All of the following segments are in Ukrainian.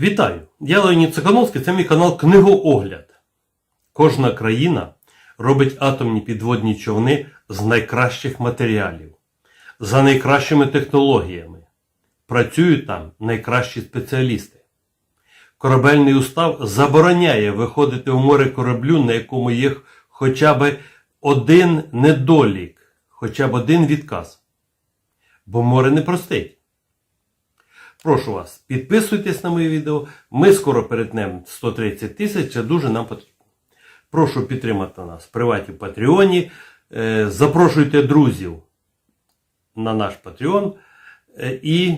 Вітаю! Я Леонід Цихановський, це мій канал Книгоогляд. Кожна країна робить атомні підводні човни з найкращих матеріалів, за найкращими технологіями. Працюють там найкращі спеціалісти. Корабельний устав забороняє виходити у море кораблю, на якому є хоча б один недолік, хоча б один відказ. Бо море не простить. Прошу вас, підписуйтесь на моє відео. Ми скоро перетнемо 130 тисяч, це дуже нам потрібно. Прошу підтримати нас в приваті Патреоні. Е, Запрошуйте друзів на наш Patreon е, і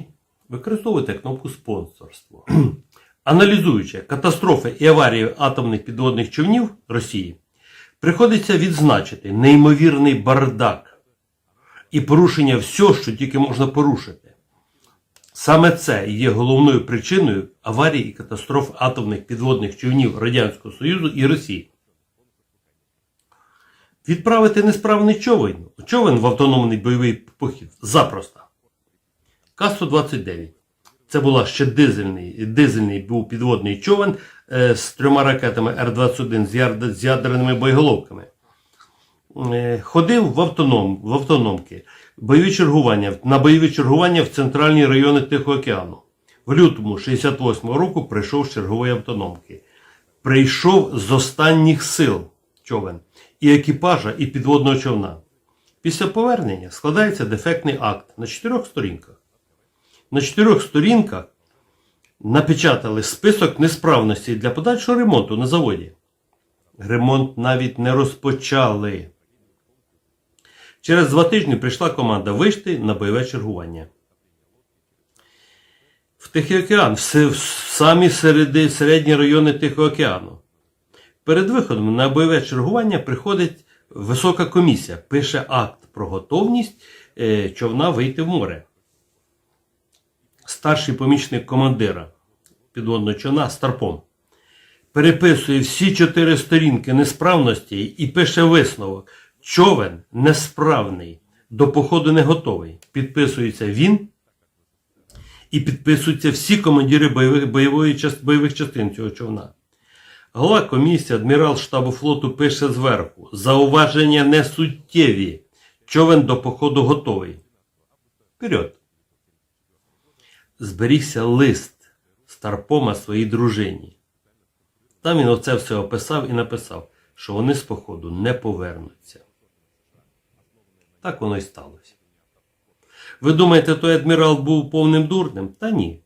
використовуйте кнопку спонсорство. Аналізуючи катастрофи і аварії атомних підводних човнів Росії, приходиться відзначити неймовірний бардак і порушення всього, що тільки можна порушити. Саме це є головною причиною аварій і катастроф атомних підводних човнів Радянського Союзу і Росії. Відправити несправний човен, човен в автономний бойовий похід запросто. К-129. Це була ще дизельний, дизельний був підводний човен е, з трьома ракетами Р-21 з, яр- з ядерними боєголовками. Е, ходив в, автоном, в автономки. Бойові чергування, на бойові чергування в центральні райони Тихого океану. В лютому 68-го року прийшов з чергової автономки. Прийшов з останніх сил човен і екіпажа, і підводного човна. Після повернення складається дефектний акт на чотирьох сторінках. На чотирьох сторінках напечатали список несправностей для подальшого ремонту на заводі. Ремонт навіть не розпочали. Через два тижні прийшла команда вийти на бойове чергування. В Тихий океан, в, в самі середи, середні райони Тихого океану. Перед виходом на бойове чергування приходить висока комісія, пише акт про готовність е, човна вийти в море. Старший помічник командира підводного човна Старпом переписує всі чотири сторінки несправності і пише висновок. Човен несправний, до походу не готовий. Підписується він і підписуються всі командири бойових, бойової, бойових частин цього човна. Голова комісії, адмірал штабу флоту пише зверху: зауваження не суттєві. Човен до походу готовий. Вперед. Зберігся лист Старпома своїй дружині. Там він оце все описав і написав, що вони з походу не повернуться. Так воно й сталося. Ви думаєте, той адмірал був повним дурнем? Та ні.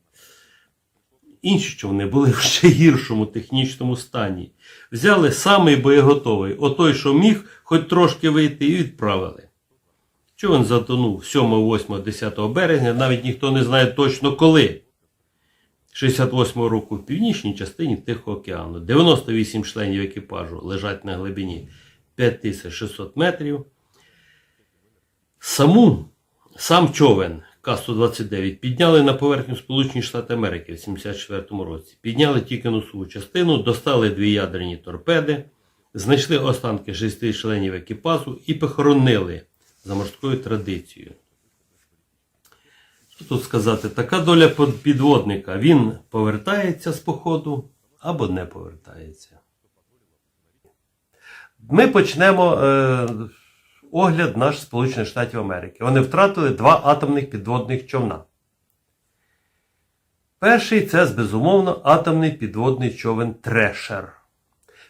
Інші човни були в ще гіршому технічному стані. Взяли самий боєготовий, отой, що міг, хоч трошки вийти, і відправили. Човен затонув 7, 8, 10 березня, навіть ніхто не знає точно коли. 68 року в північній частині Тихого океану. 98 членів екіпажу лежать на глибині 5600 метрів. Саму, сам човен К-129 підняли на поверхню Сполучені Штати Америки в 74 році. Підняли тільки носову частину, достали дві ядерні торпеди, знайшли останки шести членів екіпажу і похоронили за морською традицією. Що тут сказати? Така доля підводника. Він повертається з походу або не повертається. Ми почнемо е, огляд наш Сполучених Штатів Америки. Вони втратили два атомних підводних човна. Перший це, безумовно, атомний підводний човен Трешер.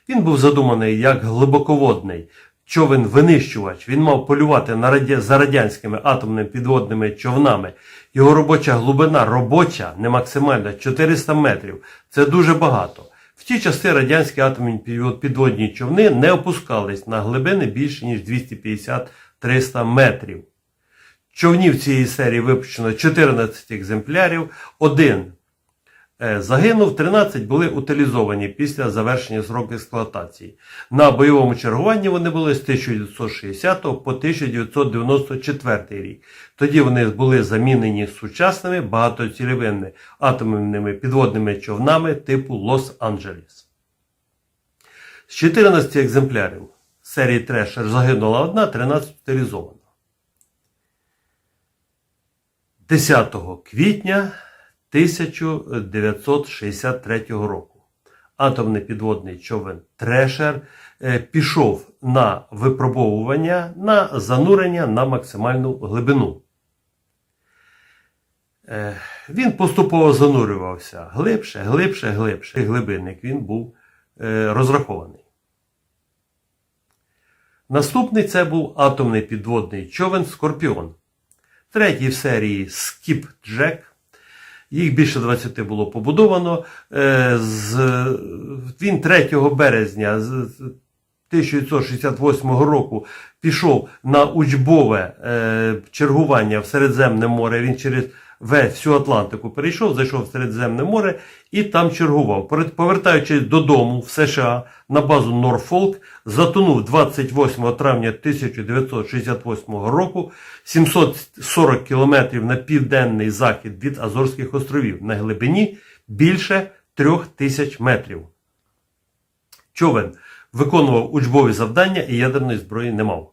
Він був задуманий як глибоководний човен-винищувач. Він мав полювати на раді... за радянськими атомними підводними човнами. Його робоча глибина, робоча, не максимальна, 400 метрів. Це дуже багато. В ті часи радянські атомні підводні човни не опускались на глибини більше, ніж 250-300 метрів. Човнів цієї серії випущено 14 екземплярів, один загинув, 13 були утилізовані після завершення сроку експлуатації. На бойовому чергуванні вони були з 1960 по 1994 рік. Тоді вони були замінені сучасними багатоцільовими атомними підводними човнами типу Лос-Анджелес. З 14 екземплярів серії Трешер загинула одна, 13 утилізовано. 10 квітня 1963 року. Атомний підводний човен Трешер е, пішов на випробовування на занурення на максимальну глибину. Е, Він поступово занурювався глибше, глибше, глибше. Глибинник він був е, розрахований. Наступний це був атомний підводний човен Скорпіон. Третій в серії Skipjack. Їх більше 20 було побудовано. Е, з, він 3 березня 1968 року пішов на учбове е, чергування в Середземне море. Він через весь всю Атлантику перейшов, зайшов в Середземне море і там чергував. Повертаючись додому в США на базу Норфолк, затонув 28 травня 1968 року 740 кілометрів на південний захід від Азорських островів на глибині більше 3000 метрів. Човен виконував учбові завдання і ядерної зброї не мав.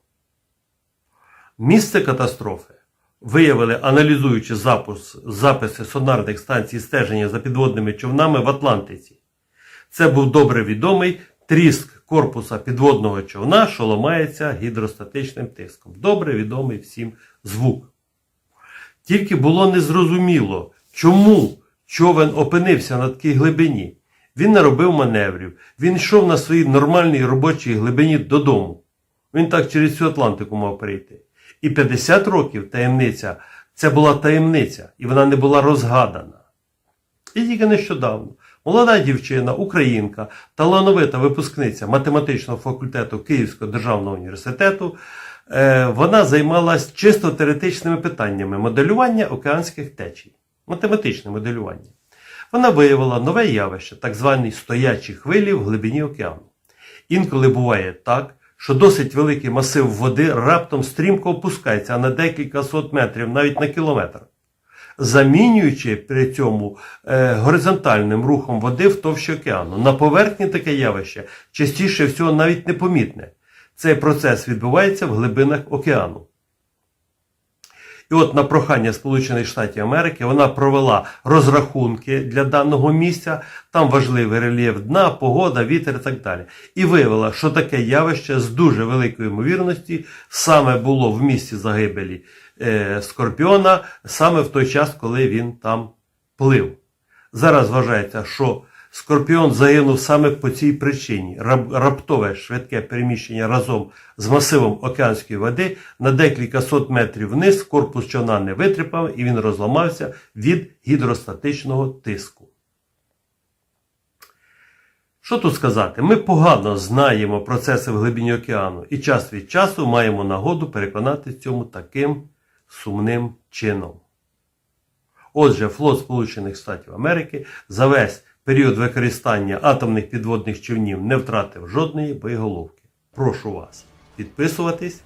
Місце катастрофи виявили, аналізуючи запис, записи сонарних станцій стеження за підводними човнами в Атлантиці. Це був добре відомий тріск корпуса підводного човна, що ламається гідростатичним тиском. Добре відомий всім звук. Тільки було незрозуміло, чому човен опинився на такій глибині. Він не робив маневрів, він йшов на своїй нормальній робочій глибині додому. Він так через всю Атлантику мав перейти. І 50 років таємниця це була таємниця, і вона не була розгадана. І тільки нещодавно молода дівчина, українка, талановита випускниця математичного факультету Київського державного університету, е, вона займалась чисто теоретичними питаннями моделювання океанських течій, математичне моделювання. Вона виявила нове явище, так звані стоячі хвилі в глибині океану. Інколи буває так, що досить великий масив води раптом стрімко опускається на декілька сот метрів, навіть на кілометр, замінюючи при цьому е, горизонтальним рухом води в товщі океану. На поверхні таке явище частіше всього навіть непомітне. Цей процес відбувається в глибинах океану. І от на прохання Сполучених Штатів Америки вона провела розрахунки для даного місця, там важливий рельєф дна, погода, вітер і так далі. І виявила, що таке явище з дуже великою ймовірності саме було в місці загибелі е, Скорпіона, саме в той час, коли він там плив. Зараз вважається, що Скорпіон загинув саме по цій причині. Рап- Раптове швидке переміщення разом з масивом океанської води на декілька сот метрів вниз корпус човна не витримав і він розламався від гідростатичного тиску. Що тут сказати? Ми погано знаємо процеси в глибині океану і час від часу маємо нагоду переконати цьому таким сумним чином. Отже, флот Сполучених Штатів Америки за весь період використання атомних підводних човнів не втратив жодної боєголовки. Прошу вас підписуватись.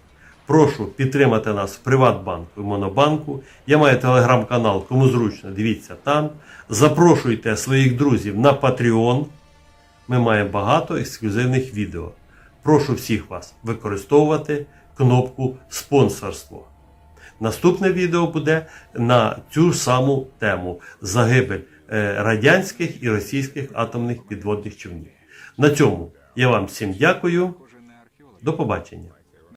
Прошу підтримати нас в Приватбанку і Монобанку. Я маю телеграм-канал, кому зручно, дивіться там. Запрошуйте своїх друзів на Patreon. Ми маємо багато ексклюзивних відео. Прошу всіх вас використовувати кнопку спонсорство. Наступне відео буде на цю саму тему загибель радянських і російських атомних підводних човнів. На цьому я вам всім дякую. До побачення.